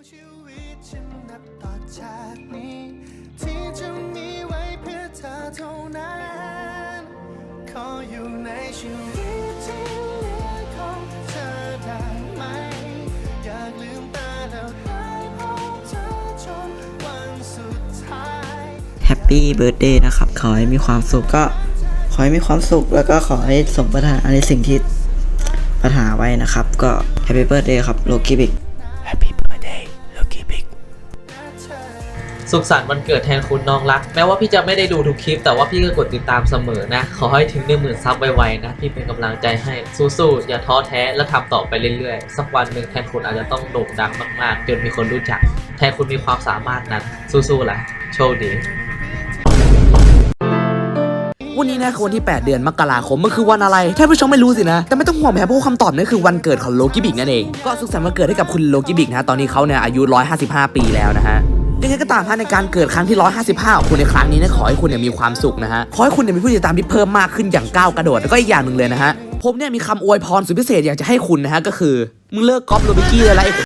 ของชีวิตฉันนับต่อจากนี้ ที่จะมีไว้เพื่อเธอเท่านั้น ขออยู่ในชีวิตที่เหลือของเธอได้ไหม อยากลืมตาแล้วได้พบเธอจนวันสุดท้าย แฮปปี้เบิร์ดเดย์นะครับ ขอให้มีความสุขก็ขอให้มีความสุขแล้วก็ขอให้สมปรารถนาในสิ่งที่ปรารถนาไว้นะครับ ก็แฮปปี้เบิร์ดเดย์ครับโลกิบิก สุขสันต์วันเกิดแทนคุณน้องรัก แม้ว่าพี่จะไม่ได้ดูทุกคลิป แต่ว่าพี่ก็กดติดตามเสมอนะ ขอให้ถึง1 0,000ซับไวๆนะ พี่เป็นกำลังใจให้สู้ๆอย่าท้อแท้และทำต่อไปเรื่อยๆ สักวันหนึ่งแทนคุณอาจจะต้องโด่งดังมากๆ จนมีคนรู้จัก แทนคุณมีความสามารถนั้นสู้ๆล่ะโชคดีวันนี้นะคือวันที่ 8 เดือนมกราคมมันคือวันอะไรท่านผู้ชมไม่รู้สินะ แต่ไม่ต้องห่วงแพ้เพราะว่าคำตอบนั่นคือวันเกิดของโลกิบิกนั่นเอง ก็สุขสันต์วันเกิดให้กับคุณโลกิบิกนะฮะตอนนี้เขาเนี่ยอายุ 155 ปีแล้วนะฮะ ยังไงก็ตามฮะในการเกิดครั้งที่ 155ของคุณในครั้งนี้นะขอให้คุณเนี่ยมีความสุขนะฮะขอให้คุณเนี่ยมีผู้ติดตามที่เพิ่มมากขึ้นอย่างก้าวกระโดดแล้วก็อีกอย่างหนึ่งเลยนะฮะผมเนี่ยมีคำอวยพรสุดพิเศษอยากจะให้คุณนะฮะก็คือมึงเลิกก๊อปโรบิกี้เลยละไอ้